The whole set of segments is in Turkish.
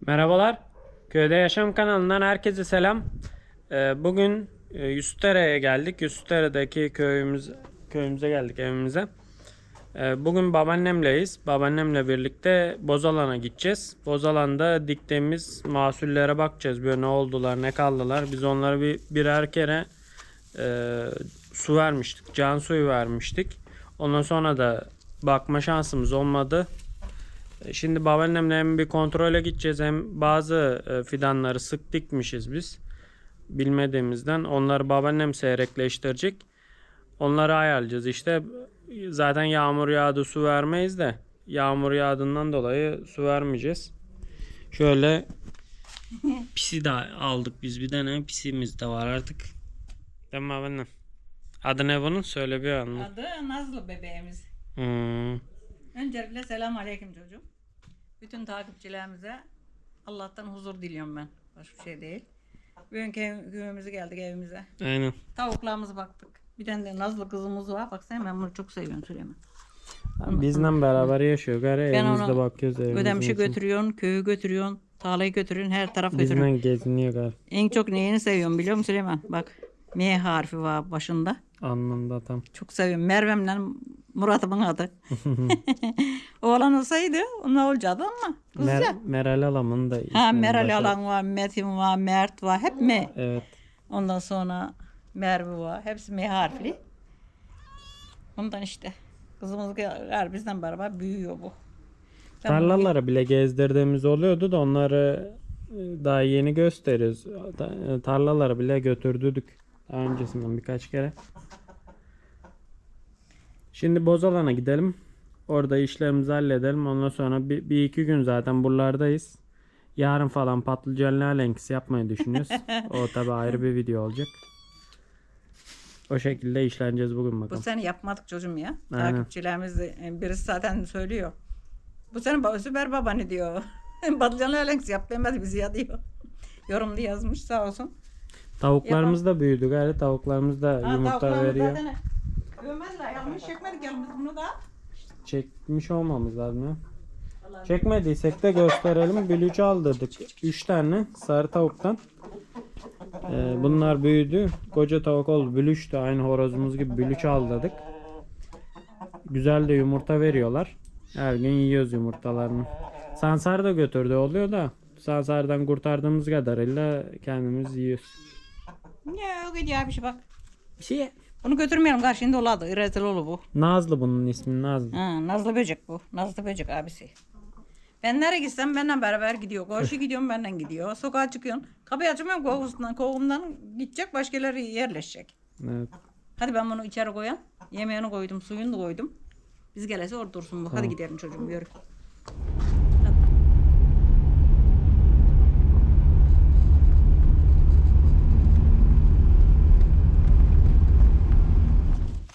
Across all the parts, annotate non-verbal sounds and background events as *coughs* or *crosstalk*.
Merhabalar. Köyde Yaşam kanalından herkese selam. Ee, bugün e, Yusufdere'ye geldik. Yusufdere'deki köyümüz köyümüze geldik evimize. Ee, bugün babaannemleyiz. Babaannemle birlikte Bozalan'a gideceğiz. Bozalan'da diktiğimiz mahsullere bakacağız. Böyle ne oldular, ne kaldılar. Biz onlara bir birer kere e, su vermiştik. Can suyu vermiştik. Ondan sonra da bakma şansımız olmadı. E, Şimdi babaannemle hem bir kontrole gideceğiz hem bazı e, fidanları sık dikmişiz biz. Bilmediğimizden onları babaannem seyrekleştirecek. Onları ayarlayacağız. İşte zaten yağmur yağdı su vermeyiz de yağmur yağdığından dolayı su vermeyeceğiz. Şöyle *laughs* pisi de aldık biz bir tane pisimiz de var artık. Değil mi babaannem? Adı ne bunun? Söyle bir anla. Adı Nazlı bebeğimiz. Hmm. Öncelikle selam aleyküm çocuğum. Bütün takipçilerimize Allah'tan huzur diliyorum ben. Başka bir şey değil. Bugün köy- köyümüze geldik evimize. Aynen. Tavuklarımıza baktık. Bir tane de Nazlı kızımız var. Baksana ben bunu çok seviyorum Süleyman. Bizle beraber yaşıyor. Gari Ben evimizde bakıyoruz evimizin Ödemişi içine. götürüyorsun, köyü götürüyorsun, tarlayı götürüyorsun, her taraf götürüyorsun. Bizden geziniyor gari. En çok neyini seviyorum biliyor musun Süleyman? Bak M harfi var başında. Anlamda tam. Çok seviyorum. Merve'mle Murat'ımın adı. *laughs* Oğlan olsaydı onlar olacaktı ama kızca. Mer Meral Alam'ın da Ha Meral başı- Alan var, Metin var, Mert var. Hep M. Evet. Ondan sonra Merve var. Hepsi M harfli. Ondan işte. Kızımız gar bizden beraber büyüyor bu. Ben bunu- Tarlaları bile gezdirdiğimiz oluyordu da onları e, daha yeni gösteriyoruz. Ta- Tarlaları bile götürdük. Daha öncesinden birkaç kere. Şimdi Bozalan'a gidelim. Orada işlerimizi halledelim. Ondan sonra bir, bir iki gün zaten buralardayız. Yarın falan patlıcan lalenkisi yapmayı düşünüyoruz. *laughs* o tabi ayrı bir video olacak. O şekilde işleneceğiz bugün Bu bakalım. sene yapmadık çocuğum ya. Aynen. Takipçilerimiz e, birisi zaten söylüyor. Bu sene süper babanı diyor. *laughs* Patlıcanlı ölenks yap demedi bizi ya diyor. *laughs* Yorumda yazmış sağ olsun. Tavuklarımız da büyüdü gari. Tavuklarımız da Ha, yumurta tavuklarımız veriyor. zaten Görmezler yanlış çekmedik yalnız bunu da. Çekmiş olmamız lazım ya. Çekmediysek de gösterelim. Bülüç aldırdık. 3 tane sarı tavuktan. Ee, bunlar büyüdü. Koca tavuk oldu. Bülüç de aynı horozumuz gibi bülüç aldırdık. Güzel de yumurta veriyorlar. Her gün yiyoruz yumurtalarını. Sansar da götürdü oluyor da. Sansardan kurtardığımız kadarıyla kendimiz yiyoruz. Ya o gidiyor bir şey bak. Bir şey. Bunu götürmeyelim karşında oladı. Rezil olur bu. Nazlı bunun ismi Nazlı. Ha, Nazlı böcek bu. Nazlı böcek abisi. Ben nereye gitsem benimle beraber gidiyor. Koşu gidiyorum benden gidiyor. Sokağa çıkıyorsun. Kapıyı açmıyorum kovusundan. Kovumdan gidecek başkaları yerleşecek. Evet. Hadi ben bunu içeri koyayım. Yemeğini koydum, suyunu da koydum. Biz gelese orada dursun bu. Hadi gidelim çocuğum yürü.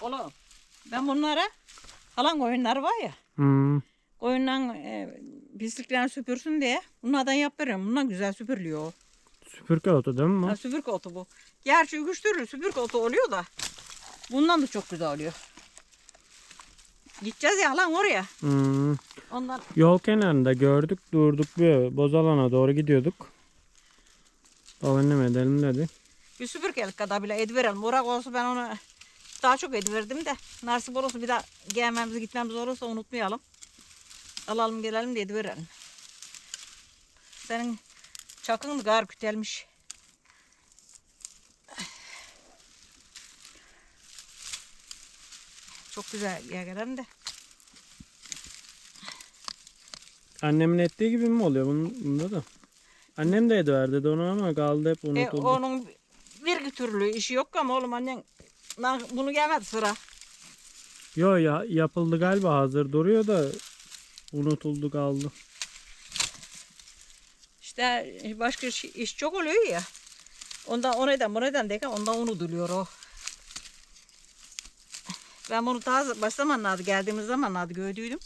Oğlum ben bunlara falan koyunlar var ya. Hmm. Koyundan e, pisliklerini süpürsün diye bunlardan yaptırıyorum. Bundan güzel süpürülüyor. Süpürge otu değil mi? bu? Ha, süpürge otu bu. Gerçi üç türlü süpürge otu oluyor da bundan da çok güzel oluyor. Gideceğiz ya lan oraya. Hmm. Ondan Yol kenarında gördük durduk bir Bozalana doğru gidiyorduk. Babaannem edelim dedi. bir süpürgelik kadar bile et verelim. Uğrak olsa ben ona daha çok et verdim de nasip olursa bir daha gelmemiz gitmemiz olursa unutmayalım. Alalım gelelim de et verelim. Senin çakın gar kütelmiş. Çok güzel yerlerim de. Annemin ettiği gibi mi oluyor bunun, bunda da? Annem de ediver dedi onu ama kaldı hep E, unutuldu. onun bir türlü işi yok ama oğlum annen lan bunu gelmedi sıra. Yo ya yapıldı galiba hazır duruyor da unutuldu kaldı. İşte başka iş, iş çok oluyor ya. Ondan o neden bu neden derken ondan unutuluyor o. Ben bunu taze baş zamanlarda geldiğimiz zamanlarda gördüydüm.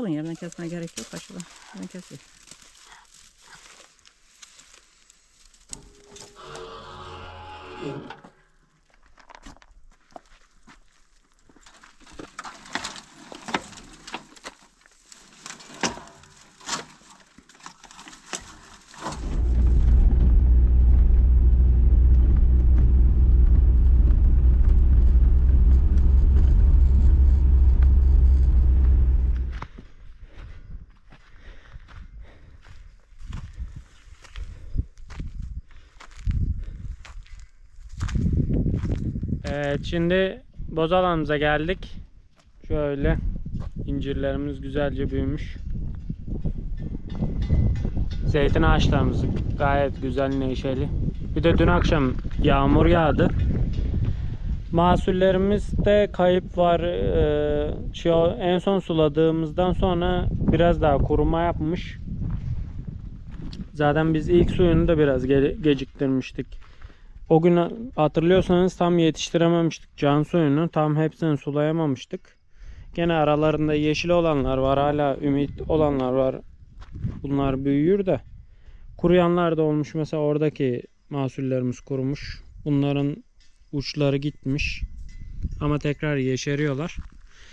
Kalın yerden kesmeye gerek yok. Aşağıdan ben kesiyorum. Evet şimdi boz alanımıza geldik. Şöyle incirlerimiz güzelce büyümüş. Zeytin ağaçlarımız gayet güzel neşeli. Bir de dün akşam yağmur yağdı. Mahsullerimizde kayıp var. Ee, en son suladığımızdan sonra biraz daha kuruma yapmış. Zaten biz ilk suyunu da biraz ge- geciktirmiştik. O gün hatırlıyorsanız tam yetiştirememiştik can suyunu. Tam hepsini sulayamamıştık. Gene aralarında yeşil olanlar var. Hala ümit olanlar var. Bunlar büyüyor da. Kuruyanlar da olmuş. Mesela oradaki mahsullerimiz kurumuş. Bunların uçları gitmiş. Ama tekrar yeşeriyorlar.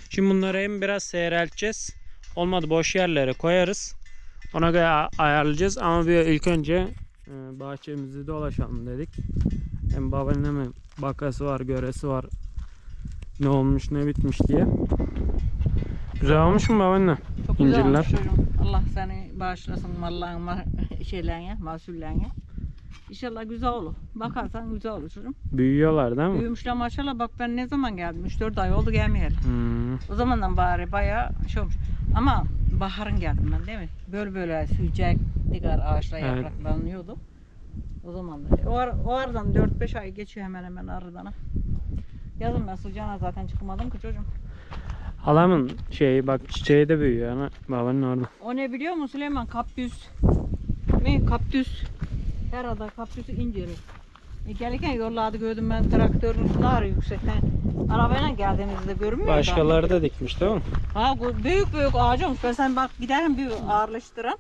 Şimdi bunları hem biraz seyrelteceğiz. Olmadı boş yerlere koyarız. Ona göre ayarlayacağız. Ama bir ilk önce bahçemizi dolaşalım dedik. Hem babaannemin bakası var, göresi var. Ne olmuş, ne bitmiş diye. Güzel olmuş mu babaanne? Çok güzel İncirler. olmuş çocuğum. Allah seni bağışlasın malların ma- *laughs* şeylerine, mahsullerine. İnşallah güzel olur. Bakarsan güzel olur çocuğum. Büyüyorlar değil mi? Büyümüşler maşallah. Bak ben ne zaman geldim? 3-4 ay oldu gelmeyeli. Hmm. O zamandan bari bayağı şey olmuş. Ama baharın geldim ben değil mi? Böyle böyle sıcak diğer ağaçlar Evet. yapraklanıyordu. O zaman da. O, ar o aradan 4-5 ay geçiyor hemen hemen aradan. Yazın ben sıcağına zaten çıkmadım ki çocuğum. Halamın şeyi bak çiçeği de büyüyor ana. Babanın orada. O ne biliyor musun Süleyman? Kaptüs. Ne? Kaptüs. Herhalde kaptüsü inciri. E, gelirken yollarda gördüm ben traktörün ağrı yüksekten. Arabayla geldiğinizde görmüyor? Başkaları da dikmiş değil mi? Ha büyük büyük ağaç olmuş. Ben sen bak giderim bir ağırlaştıran.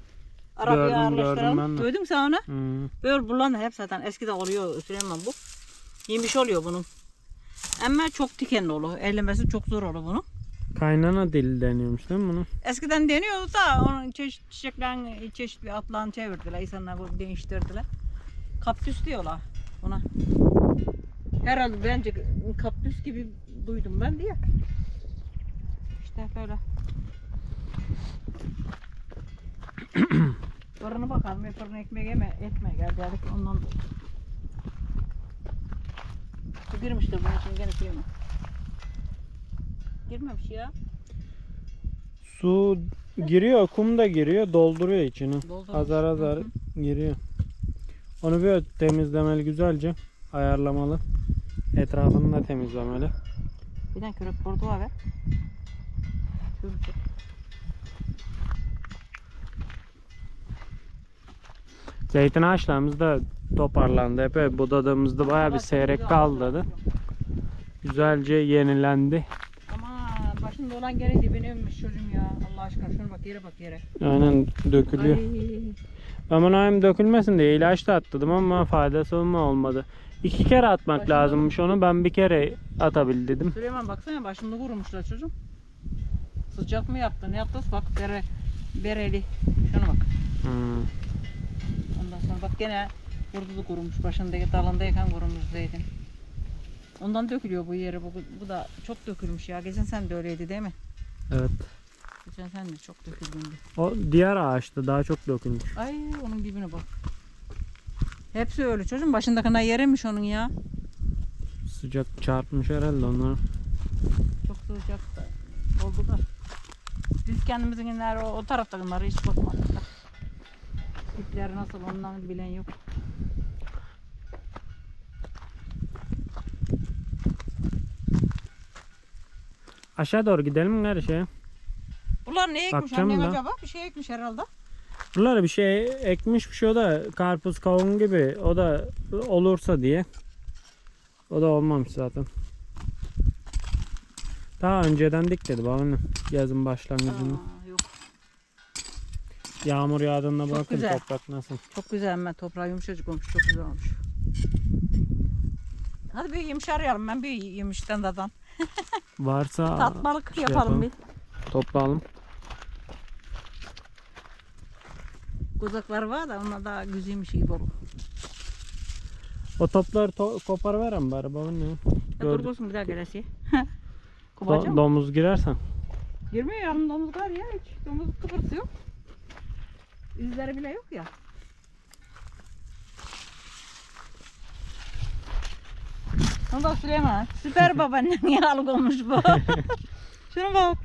Arabayı Gördüm, gördüm ağırlaştıralım. ben de. Duydun mu sen onu? Hmm. Böyle bulan hep zaten eskiden oluyor Süleyman bu. Yemiş oluyor bunun. Ama çok dikenli olur. Ellemesi çok zor olur bunun. Kaynana dili deniyormuş değil mi bunu? Eskiden deniyordu da onun çeşit çiçeklerin çeşitli atlarını çevirdiler. İnsanlar bunu değiştirdiler. Kaptüs diyorlar buna. Herhalde bence kaptüs gibi duydum ben diye. İşte böyle. *clears throat* Fırını bakalım. Bir fırın ekmeği yeme, etme geldi. Dedik ondan da. Su girmiştir bunun için gene suyunu. Girmemiş ya. Su giriyor, kum da giriyor, dolduruyor içini. Doldurmuş. Azar azar Hı hı. giriyor. Onu bir temizlemeli güzelce, ayarlamalı. Etrafını da temizlemeli. Bir tane körek bordoğa ver. Çürütecek. Zeytin ağaçlarımız da toparlandı. Epey budadığımızda bayağı bir seyrek kaldı. olsun. Güzelce yenilendi. Aman başında olan gene dibine inmiş çocuğum ya. Allah aşkına şuna bak yere bak yere. Aynen dökülüyor. Ay. Hem dökülmesin diye ilaç da attım ama faydası mı olmadı. İki kere atmak Başında- lazımmış onu. Ben bir kere atabildim. Süleyman baksana başında kurumuşlar çocuğum. Sıcak mı yaptı ne yaptı? Bak bere, bereli. Şuna bak. Hmm. Ondan sonra bak gene burada da kurumuş. Başındaki dalındayken kurumuş zeytin. Ondan dökülüyor bu yere. Bu, bu da çok dökülmüş ya. Geçen sen de öyleydi değil mi? Evet. Geçen sen de çok döküldün. O diğer ağaçta daha çok dökülmüş. Ay onun dibine bak. Hepsi öyle çocuğum. Başındakine yeremiş onun ya. Sıcak çarpmış herhalde onları. Çok sıcak da oldu da. Biz kendimizinkiler o, o taraftakileri hiç bakmadık da. Nasıl ondan bilen yok. Aşağı doğru gidelim mi şeye? Bunlar ne ekmiş Bakacağım annen da. acaba? Bir şey ekmiş herhalde. Buralara bir şey ekmiş bir şey o da karpuz kavun gibi o da olursa diye. O da olmamış zaten. Daha önceden dik dedi babaannem yazın başlangıcında. Aa, yok. Yağmur yağdığında Çok bakın güzel. toprak nasıl. Çok güzel ama toprağı yumuşacık olmuş. Çok güzel olmuş. Hadi bir yemiş arayalım. Ben bir yemişten dadan. *laughs* Varsa Tatmalık şey yapalım, yapalım. toplayalım. bir. Kuzaklar var da onlar daha güzelmiş gibi olur. O topları to kopar verem bari babaanne. Ya dur Gördüm. olsun bir daha gelesi. *laughs* Do- domuz girersen. Girmiyor yarın domuz var ya hiç. Domuz kıpırsı yok. İzleri bile yok ya. Şuna bak Süleyman. Süper *laughs* babaannem yağlık olmuş bu. *laughs* Şuna bak.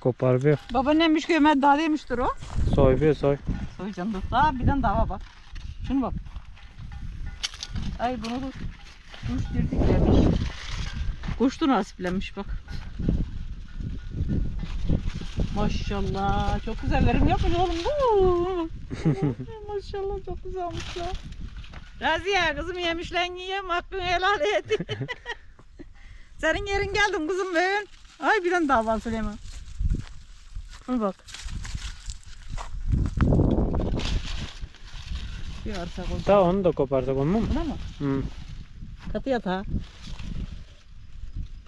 Kopar ver. Babaannemmiş ki Ömer daha demiştir o. Soy bir soy. Soyacağım dur. Daha birden daha bak. Şuna bak. Ay bunu da kuş dirtiklemiş. Kuş da nasiplenmiş bak. Maşallah çok güzellerim yapmış oğlum bu. *laughs* Maşallah çok güzel olmuş ya. Raziye kızım yemişlen yiyem hakkını helal et. *laughs* Senin yerin geldim kızım ben. Ay birden daha var Süleyman. Şuna bak. Bir arsa koy. Ta onu da koparsak olmaz mı? Buna mı? Hı. Katı yatağı.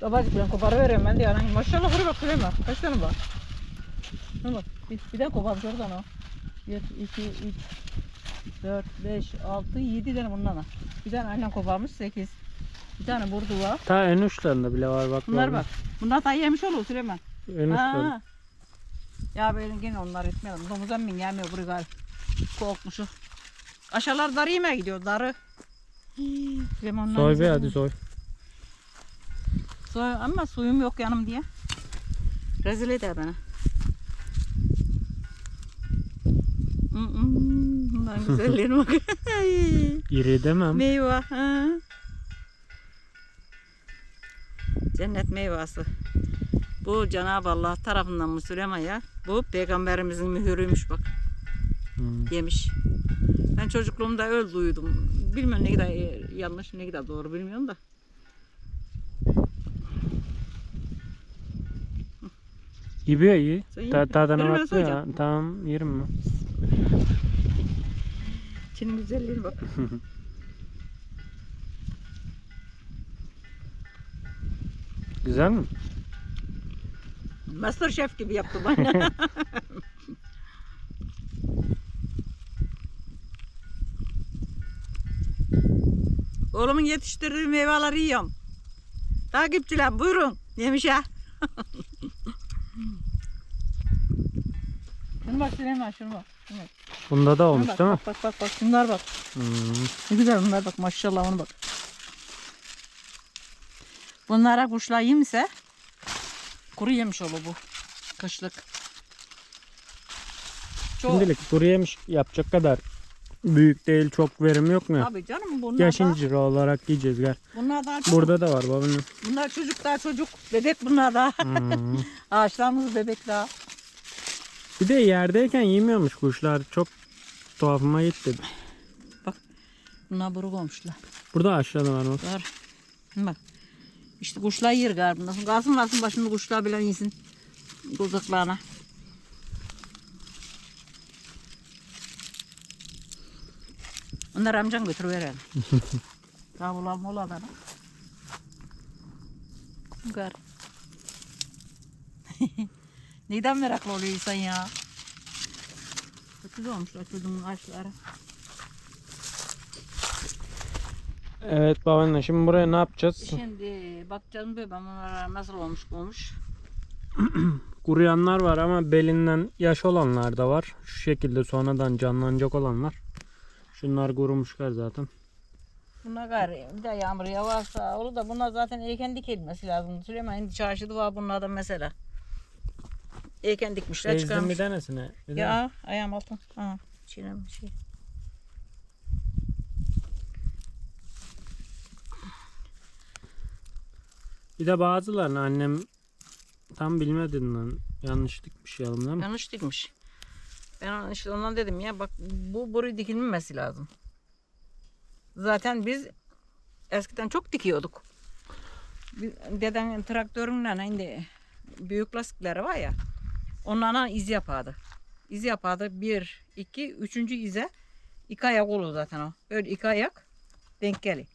Babacık ben koparıveriyorum ben de yani. Maşallah buraya bak Süleyman. Kaç tane var? Şuna bak. Bir, bir de koparmış oradan o. 1, 2, 3, 4, 5, 6, 7 tane bundan ha. Bir tane annem koparmış 8. Bir tane burdu var. Ta en uçlarında bile var bak. Bunlar bak. Bunlar da yemiş olur Süleyman. En uçlarında. Ya böyle gene onlar etmeyelim. Domuz emmin gelmiyor buraya galiba. Korkmuşu. Aşağılar darı yemeye gidiyor darı. Soy mi? hadi soy. Soy, ama suyum yok yanım diye. Rezil eder beni. Mm, mm, Bunların güzelliğine bak. *laughs* İri demem. Meyve. Ha. Cennet meyvesi. Bu Cenab-ı Allah tarafından ya? Bu peygamberimizin mühürüymüş bak. Hı. Yemiş. Ben çocukluğumda öyle duydum. Bilmiyorum ne kadar yanlış ne kadar doğru bilmiyorum da. İyi bir iyi. Ta tadına baksana ya. Tamam yerim mi? İçinin güzelliğine bak. *laughs* Güzel mi? Master Chef gibi yaptı bana. *laughs* Oğlumun yetiştirdiği meyveleri yiyorum. Takipçiler buyurun. Yemiş ha. *laughs* şunu bak Süleyman şunu bak. Şunu bak. Bunda da olmuş bak, değil mi? bak, bak bak şunlar bak. Hmm. Ne güzel bunlar bak maşallah onu bak. Bunlara kuşlar yemse kuru yemiş olur bu. Kışlık. Çok. Şimdilik kuru yemiş yapacak kadar büyük değil çok verim yok mu? Tabii canım bunlar da, Yaşıncı olarak yiyeceğiz gel. bunlar da Burada da var babaannem. bunlar çocuk daha çocuk. Bebek bunlar da. Hmm. *laughs* Ağaçlarımız bebek daha. Bir de yerdeyken yemiyormuş kuşlar. Çok tuhafıma gitti. Bunlar buruk olmuşlar. Burada aşağıda var bak. Var. Bak. İşte kuşlar yer galiba. Kalsın kalsın başında kuşlar bile yesin. Kuzaklarına. Onları amcan götürüverelim. *laughs* Daha bulalım ola da. Gar. *laughs* Neyden meraklı oluyor insan ya? Güzel olmuşlar çocuğumun ağaçları. Evet babaanne şimdi buraya ne yapacağız? Şimdi bakacağım bir ben bunlara nasıl olmuş olmuş. *clears throat* Kuruyanlar var ama belinden yaş olanlar da var. Şu şekilde sonradan canlanacak olanlar. Şunlar kurumuşlar zaten. Bunlar gari bir de yağmur yağarsa olur da bunlar zaten erken dikilmesi lazım. Süleyman çarşıda var bunlardan mesela. Erken dikmişler Ezdim çıkarmış. bir tanesine. Bir Ya ayağım altın. Ha, çiğnem şey. Bir de bazılarını annem tam bilmediğinden yanlış dikmiş yalım değil mi? Yanlış dikmiş. Ben işte ondan dedim ya bak bu boru dikilmemesi lazım. Zaten biz eskiden çok dikiyorduk. Deden traktörünle şimdi büyük lastikleri var ya onlarla iz yapardı. izi yapardı. Bir, iki, üçüncü ize iki ayak olur zaten o. Böyle iki ayak denk geliyor.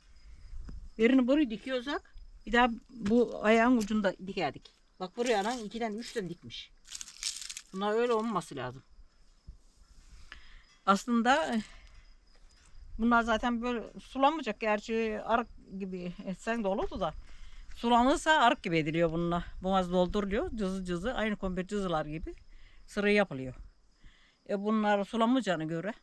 Birini buraya dikiyorsak bir daha bu ayağın ucunda dikerdik. Bak buraya lan ikiden üçten dikmiş. Bunlar öyle olmaması lazım. Aslında bunlar zaten böyle sulamayacak. Gerçi arık gibi etsen de olurdu da. Sulanırsa arık gibi ediliyor bununla. Boğaz dolduruluyor. Cızı cızı. Aynı komple cızılar gibi. Sırrı yapılıyor. E bunlar sulamayacağını göre.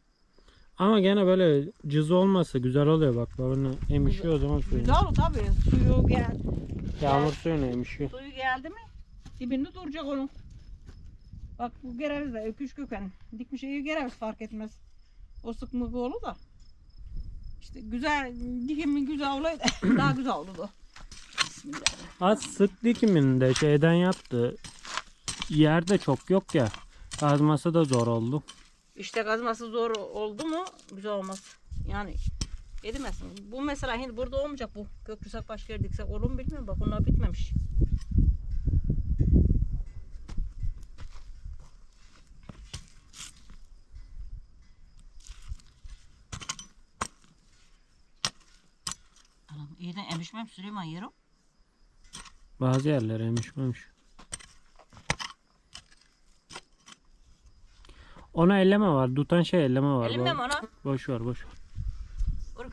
Ama gene böyle cız olmasa güzel oluyor bak. Babaanne emişiyor o zaman suyu. Güzel tabii. Suyu gel, Yağmur suyunu emişiyor. suyu geldi mi dibinde duracak onun. Bak bu gereviz de öküş köken. Dikmiş iyi gereviz fark etmez. O sıkmık olur da. İşte güzel, dikimi güzel olaydı *coughs* daha güzel olurdu. Az sık dikiminde şeyden yaptı. Yerde çok yok ya. Kazması da zor oldu. İşte kazması zor oldu mu güzel olmaz. Yani edemezsin. Bu mesela şimdi burada olmayacak bu. Köklüsek başka yere diksek olur mu bilmiyorum. Bak onlar bitmemiş. İyiden emişmem Süleyman yerim. Bazı yerler emişmemiş. Ona elleme var. Tutan şey elleme var. Elimde mi ana? Boş ver boş ver.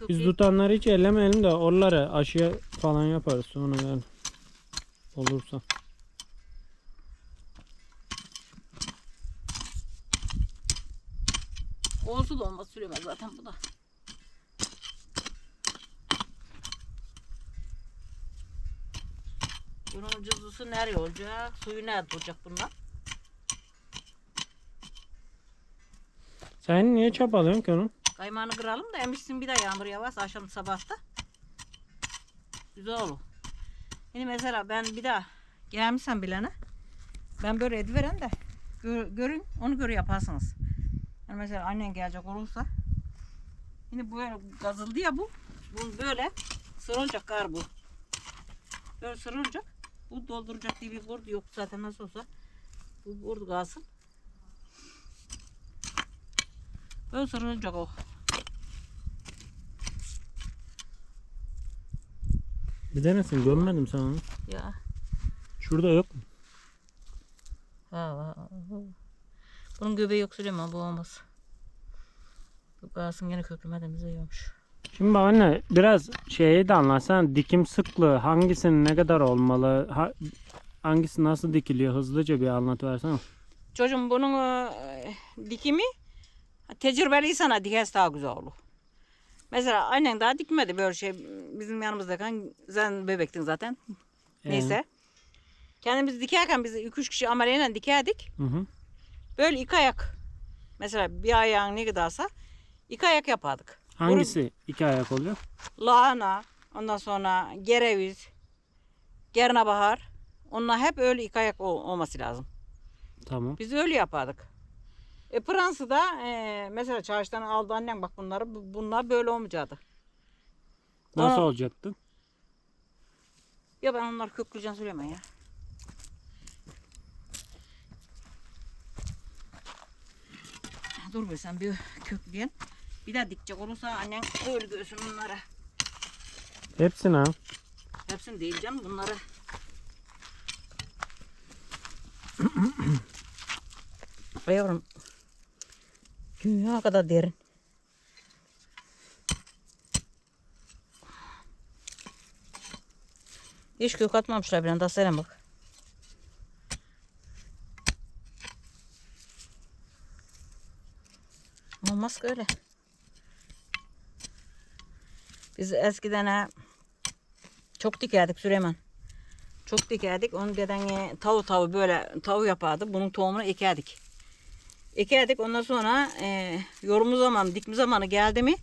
Biz tutanları hiç ellemeyelim de oraları aşıya falan yaparız sonra yani. Olursa. Olsun da olmaz Süleyman zaten bu da. Bunun cızısı nereye olacak? Suyu nerede olacak bundan? Sen niye çapalıyorsun ki onu? Kaymağını kıralım da emişsin bir daha yağmur yavaş akşam sabahta. Güzel olur. Şimdi mesela ben bir daha gelmişsem bilene ben böyle ediveren de gör- görün onu göre yaparsınız. Yani mesela annen gelecek olursa Şimdi böyle gazıldı ya bu. Bu böyle sırılacak kar bu. Böyle sırılacak. Bu dolduracak diye bir kurdu yok zaten nasıl olsa. Bu kurdu kalsın. Böyle sırılacak o. Bir denesin görmedim sen onu. Ya. Şurada yok mu? Ha, ha, ha. Bunun göbeği yok Süleyman bu olmaz. Kalsın gene köklemeden bize yiyormuş. Şimdi anne biraz şeyi de anlatsana. Dikim sıklığı hangisinin ne kadar olmalı? Ha, hangisi nasıl dikiliyor? Hızlıca bir anlat versene. Çocuğum bunun e, dikimi tecrübeli sana dikerse daha güzel olur. Mesela annen daha dikmedi böyle şey. Bizim yanımızdayken sen bebektin zaten. Ee, Neyse. Kendimiz dikerken biz 2-3 kişi ameleyle dikerdik. Hı hı. Böyle iki ayak. Mesela bir ayağın ne kadarsa iki ayak yapardık. Hangisi iki ayak oluyor? lahana, ondan sonra gereviz, gernabahar. Onlar hep öyle iki ayak ol- olması lazım. Tamam. Biz öyle yapardık. E Fransa'da e, mesela çarşıdan aldı annem bak bunları. bu- Bunlar böyle olmayacaktı. Nasıl Aa. olacaktı? Ya ben onları kökleyeceğim söyleme ya. Dur be sen bir kökleyen. Bir daha dikecek olursa annen öyle görsün bunlara. Hepsini ha. Hepsini değil canım bunları. *coughs* Yavrum. Dünya kadar derin. Hiç kök atmamışlar bir anda Selen bak. Olmaz ki öyle. Biz eskiden ha, çok dikerdik Süleyman. Çok dikerdik. Onun dedene tavu tavu böyle tavu yapardı. Bunun tohumunu ekerdik. Ekerdik. Ondan sonra e, yorumu zaman, dikme zamanı geldi mi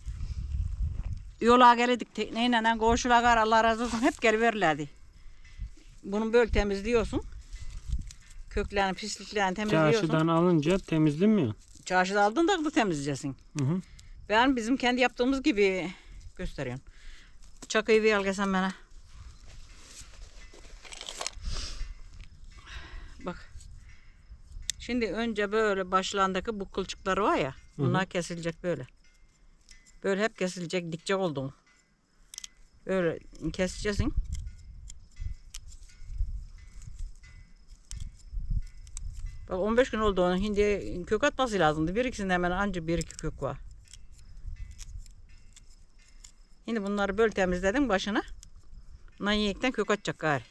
yola gelirdik tekneyle koşula kar Allah razı olsun hep geliverirlerdi. Bunu böyle temizliyorsun. Köklerini, pisliklerini temizliyorsun. Çarşıdan alınca temizlenmiyor. Çarşıda aldın da da temizleyeceksin. Hı hı. Ben bizim kendi yaptığımız gibi gösteriyorum. Çakıyı bir al gelsen bana. Bak. Şimdi önce böyle başlarındaki bu kılçıkları var ya. Bunlar kesilecek böyle. Böyle hep kesilecek, dikecek olduğum. Böyle keseceksin. Bak 15 gün oldu onun. Hindi kök atması lazımdı. Bir ikisinde hemen anca bir iki kök var. Şimdi bunları böyle temizledim başına. Bundan yiyekten kök atacak gari.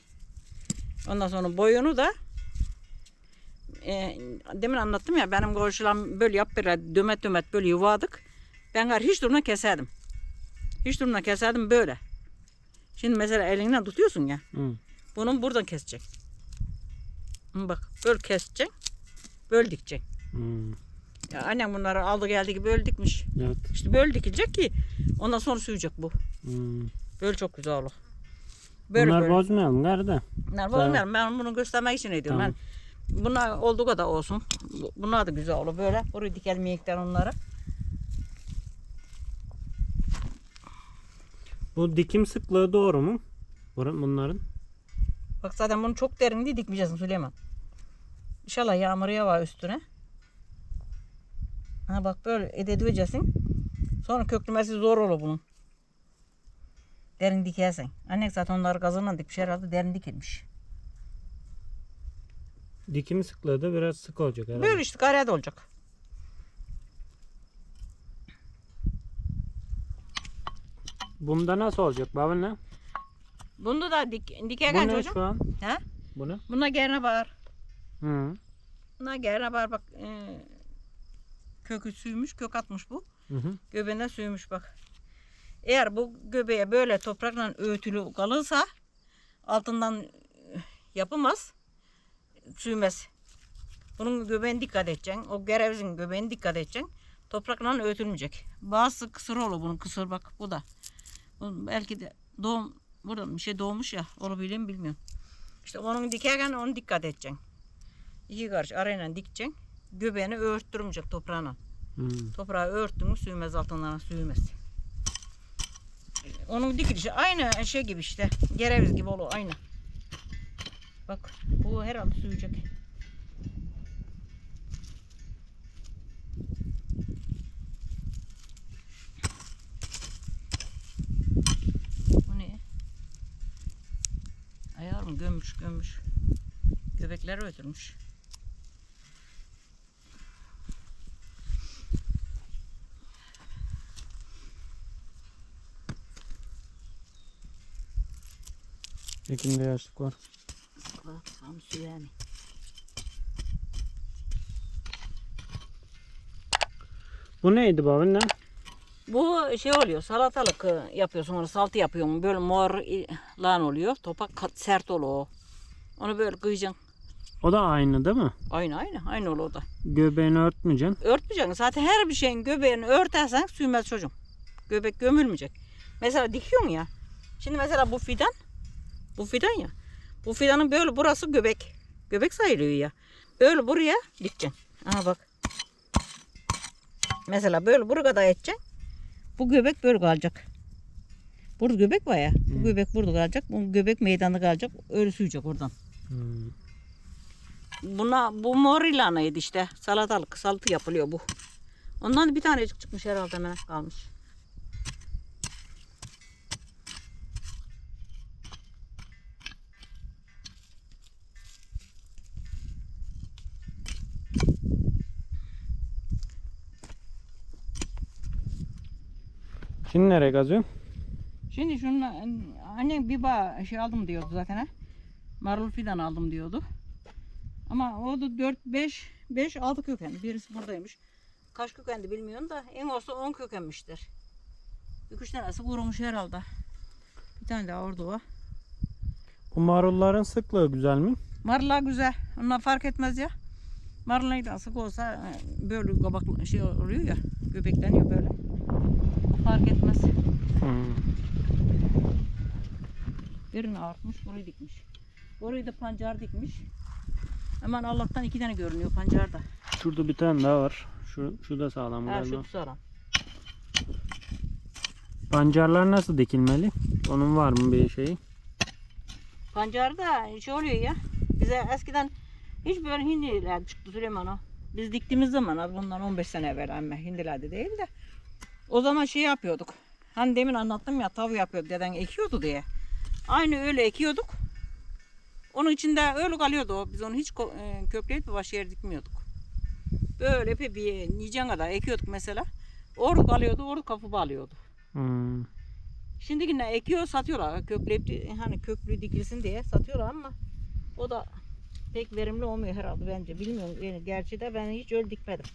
Ondan sonra boyunu da e, demin anlattım ya benim komşularım böyle yap böyle dömet dömet böyle yuvadık. Ben gari hiç durumdan keserdim. Hiç durumdan keserdim böyle. Şimdi mesela elinden tutuyorsun ya. Hı. Bunun buradan kesecek. Bak böyle kesecek. Böyle dikecek. Hı. Ya annem bunları aldı geldi gibi böyle dikmiş. Evet. İşte böyle dikilecek ki ondan sonra sürecek bu. Hı. Böyle çok güzel olur. Böyle Bunlar böyle. bozmayalım nerede? Bunlar bozmayalım. Ben bunu göstermek için ediyorum. Tamam. Ben bunlar olduğu kadar olsun. Bu- Bunlar da güzel olur böyle. Buraya dikelim yekten onları. Bu dikim sıklığı doğru mu? Bunların. Bak zaten bunu çok derin diye dikmeyeceksin Süleyman. İnşallah yağmur yağar üstüne. Ha bak böyle edeceksin. Sonra köklümesi zor olur bunun. Derin dikersen. Anne zaten onları kazanla dikmiş herhalde derin dikilmiş. Dikim sıklığı da biraz sık olacak herhalde. İşte gayrı olacak. Bunda nasıl olacak baba ne? Bunu da dik, Bu dikerken ne şu an? Ha? Bu ne? Buna gerine bağır. Hı. Buna gerine bağır bak. E, kökü süymüş, kök atmış bu. Hı hı. Göbeğine süymüş bak. Eğer bu göbeğe böyle toprakla öğütülü kalırsa altından e, Süymez. Bunun göbeğine dikkat edeceksin. O gerevizin göbeğine dikkat edeceksin. Toprakla öğütülmeyecek. Bazı kısır olur bunun kısır bak bu da. Bu belki de doğum burada bir şey doğmuş ya olabilir mi bilmiyorum. İşte onun dikerken onu dikkat edeceksin. İki karış arayla dikeceksin. Göbeğini örttürmeyecek toprağına. Hı. Toprağı örttün mü süymez altından süymez. Onun dikilişi aynı şey gibi işte. Gereviz gibi olur aynı. Bak bu herhalde süyecek. Bu ne? Ayar mı gömmüş gömmüş. Göbekleri öldürmüş. Ekimde yaşlık var. Bak tam süyeni. Bu neydi baba ne? Bu şey oluyor salatalık e, yapıyorsun onu saltı yapıyorum böyle mor lan oluyor topak sert olur o. Onu böyle kıyacaksın. O da aynı değil mi? Aynı aynı aynı olur o da. Göbeğini örtmeyeceksin. Örtmeyeceksin zaten her bir şeyin göbeğini örtersen süymez çocuğum. Göbek gömülmeyecek. Mesela dikiyorsun ya. Şimdi mesela bu fidan bu fidan ya. Bu fidanın böyle burası göbek. Göbek sayılıyor ya. Böyle buraya dikeceksin. Aha bak. Mesela böyle buraya kadar edeceksin. Bu göbek böyle kalacak. Burada göbek var ya. Bu göbek burada kalacak. Bu göbek meydanda kalacak. Öyle süyecek oradan. Hı. Buna bu mor ilanıydı işte. Salatalık, saltı yapılıyor bu. Ondan bir tanecik çıkmış herhalde hemen kalmış. Şimdi nereye kazıyorsun? Şimdi şunla annem bir bağ şey aldım diyordu zaten ha. Marul fidan aldım diyordu. Ama o da 4 5 5 6 köken. Birisi buradaymış. Kaç kökendi bilmiyorum da en olsa 10 kökenmiştir. Bir üç tanesi kurumuş herhalde. Bir tane daha orada var. Bu marulların sıklığı güzel mi? Marula güzel. Onlar fark etmez ya. Marula sık olsa e, böyle kabak şey oluyor ya. Göbekleniyor böyle. Fark etmez. Hı. Birini artmış, burayı dikmiş. Burayı da pancar dikmiş. Hemen Allah'tan iki tane görünüyor pancarda. Şurada bir tane daha var. Şu, şu da sağlam galiba. şu tutarım. Pancarlar nasıl dikilmeli? Onun var mı bir şeyi? Pancarda şey oluyor ya. Bize eskiden Hiç böyle hindiler çıktı Süleyman o. Biz diktiğimiz zaman bundan 15 sene evvel ama hindilerde değil de. O zaman şey yapıyorduk. Hani demin anlattım ya tav yapıyordu deden ekiyordu diye. Aynı öyle ekiyorduk. Onun içinde öyle kalıyordu o. Biz onu hiç e, kökleyip başka yere dikmiyorduk. Böyle epey bir yiyeceğin kadar ekiyorduk mesela. Orada kalıyordu, orada kapı bağlıyordu. Hmm. Şimdiki ne ekiyor satıyorlar. Kökleyip hani köklü dikilsin diye satıyorlar ama o da pek verimli olmuyor herhalde bence. Bilmiyorum. Yani gerçi de ben hiç öyle dikmedim.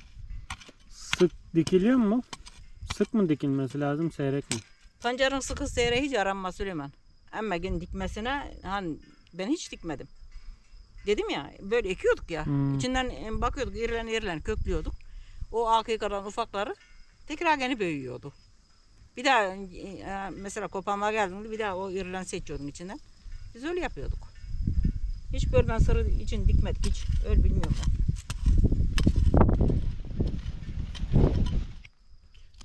Sık dikiliyor mu? Sık mı dikilmesi lazım seyrek mi? Pancarın sıkı seyre hiç aranmaz Süleyman. Ama gün dikmesine hani ben hiç dikmedim. Dedim ya böyle ekiyorduk ya. Hmm. İçinden e, bakıyorduk irilen irilen köklüyorduk. O arkaya kalan ufakları tekrar gene büyüyordu. Bir daha e, mesela kopanma geldiğinde bir daha o irilen seçiyordum içinden. Biz öyle yapıyorduk. Hiç böyle ben sarı için dikmedik hiç. Öyle bilmiyorum ben.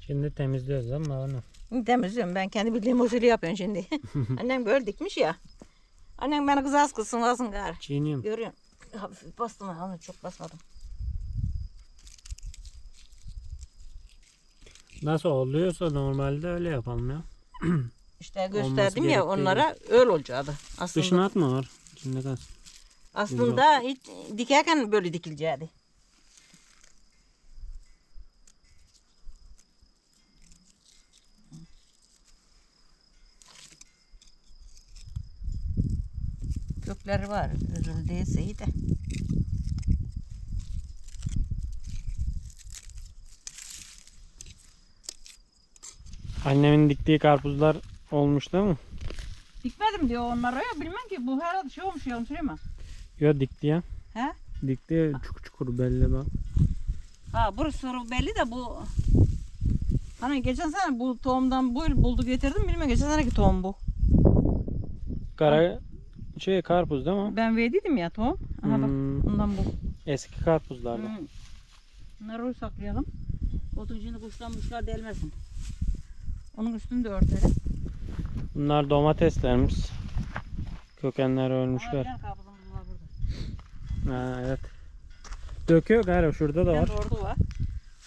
Şimdi temizliyoruz ama onu. Temizliyorum ben kendi bildiğim usulü yapıyorum şimdi. *laughs* Annem böyle dikmiş ya. Annem beni kız az kılsın alsın gari. Çiğniyorum. Görüyorum. Hafif bastım onu çok basmadım. Nasıl oluyorsa normalde öyle yapalım ya. *clears throat* İşte gösterdim ya onlara öyle olacaktı. Aslında, Dışına atma var. İçinde kalsın. aslında hiç dikerken böyle dikileceğiydi. Kökleri var. Üzüldüyse iyi de. Annemin diktiği karpuzlar olmuş değil mi? Dikmedim diyor onlara ya. Bilmem ki bu herhalde şey olmuş ya Süleyman. Yo dikti ya. He? Dikti çukur çukur belli bak. Ha burası soru belli de bu Hani geçen sene bu tohumdan bu yıl buldu getirdim bilmem geçen seneki tohum bu. Kara şey karpuz değil mi? Ben verdiydim ya tohum. Aha bak Hmm, ondan bu. eski karpuzlardan. Hmm. Bunları oraya saklayalım. Otun içinde kuşlar muşlar delmesin. Onun üstünü de örtelim. Bunlar domateslerimiz. Kökenler Aa, ölmüşler. var burada. Ha, evet. Döküyor galiba şurada da var. de orada var.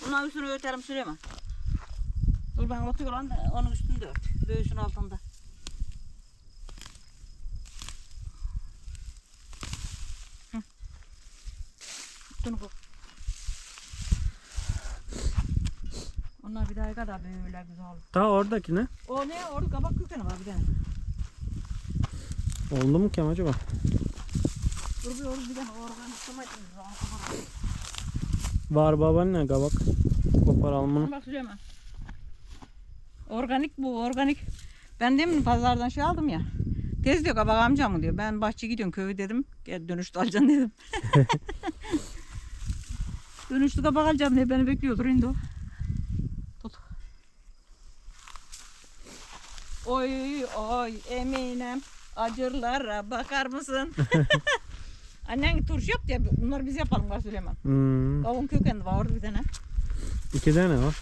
Bunların üstünü örtelim Süleyman. Dur ben otuyor lan onun üstünü de ört. Göğsün altında. Koy. Onlar bir daha kadar böyle güzel. Ta oradaki ne? O ne? Orada kabak kökeni var bir tane. Oldu mu ki acaba? Dur bir orada bir tane organik domates var. Var babaanne kabak. Koparalım bunu. Bak Süleyman. Organik bu organik. Ben demin pazardan şey aldım ya. Tez diyor kabak amca mı diyor. Ben bahçe gidiyorum köyü dedim. Gel dönüşte alacaksın dedim. *laughs* dönüşte kabak alacağım diye beni bekliyordur indi o. Tut. Oy oy Eminem acırlara bakar mısın? *laughs* Annen turşu yap diye bunları biz yapalım galiba Süleyman. Hmm, Kavun kökeni var orada bir tane. iki tane var.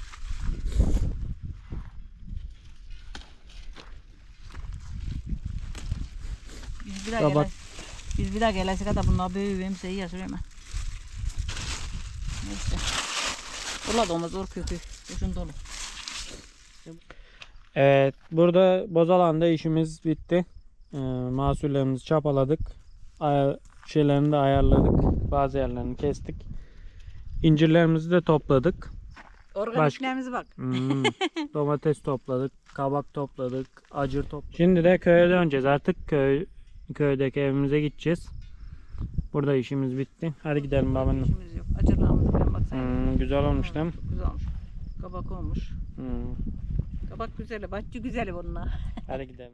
Biz bir daha gele- Biz bir daha gelese kadar bunlar büyüyümse iyi ya Süleyman. Neyse. Ula domuz or kökü. Ucun dolu. Evet, burada Bozalan'da işimiz bitti. Ee, mahsullerimizi çapaladık. Aya- şeylerini de ayarladık. Bazı yerlerini kestik. İncirlerimizi de topladık. Organiklerimize bak. Hmm, *laughs* domates topladık, kabak topladık, acır topladık. Şimdi de köye döneceğiz. Artık köy köydeki evimize gideceğiz. Burada işimiz bitti. Hadi gidelim babaannem. İşimiz yok. Baksana. Hmm, güzel olmuş değil mi? Çok güzel olmuş. Kabak olmuş. Hmm, Kabak güzeli. Bahçe güzeli bunlar. hadi gidelim.